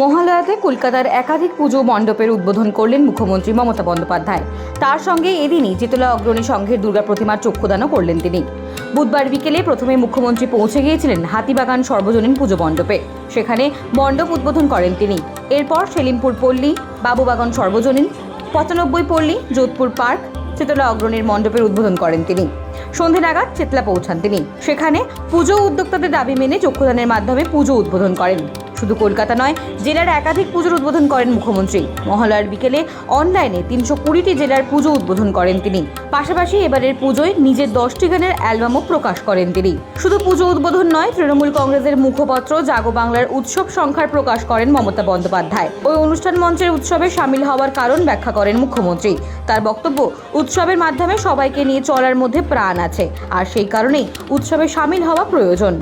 মহালয়াতে কলকাতার একাধিক পুজো মণ্ডপের উদ্বোধন করলেন মুখ্যমন্ত্রী মমতা বন্দ্যোপাধ্যায়। তার সঙ্গে এদিনই চেতলা অগ্রণী সংঘের দুর্গা প্রতিমার চক্ষুদানও করলেন তিনি। বুধবার বিকেলে প্রথমে মুখ্যমন্ত্রী পৌঁছে গিয়েছিলেন হাতিবাগান সর্বজনীন পুজো মণ্ডপে। সেখানে মণ্ডপ উদ্বোধন করেন তিনি। এরপর সেলিমপুর পল্লী, বাবুবাগান সর্বজনীন, পঁচানব্বই পল্লী, যোধপুর পার্ক, চেতলা অগ্রণীর মণ্ডপের উদ্বোধন করেন তিনি। সন্ধে নাগাদ চেতলা পৌঁছান তিনি। সেখানে পুজো উদ্যোক্তাদের দাবি মেনে চক্ষুদানের মাধ্যমে পুজো উদ্বোধন করেন। শুধু কলকাতা নয়, জেলার একাধিক পুজোর উদ্বোধন করেন মুখ্যমন্ত্রী। মহালয়ার বিকেলে অনলাইনে তিনশো কুড়িটি জেলার পুজো উদ্বোধন করেন তিনি। পাশাপাশি এবারের পুজোয় নিজের দশটি গানের অ্যালবামও প্রকাশ করেন তিনি। শুধু পুজো উদ্বোধন নয়, তৃণমূল কংগ্রেসের মুখপত্র জাগো বাংলার উৎসব সংখ্যার প্রকাশ করেন মমতা বন্দ্যোপাধ্যায়। ওই অনুষ্ঠান মঞ্চের উৎসবে সামিল হওয়ার কারণ ব্যাখ্যা করেন মুখ্যমন্ত্রী। তার বক্তব্য, উৎসবের মাধ্যমে সবাইকে নিয়ে চলার মধ্যে প্রাণ আছে। আর সেই কারণেই উৎসবে সামিল হওয়া প্রয়োজন।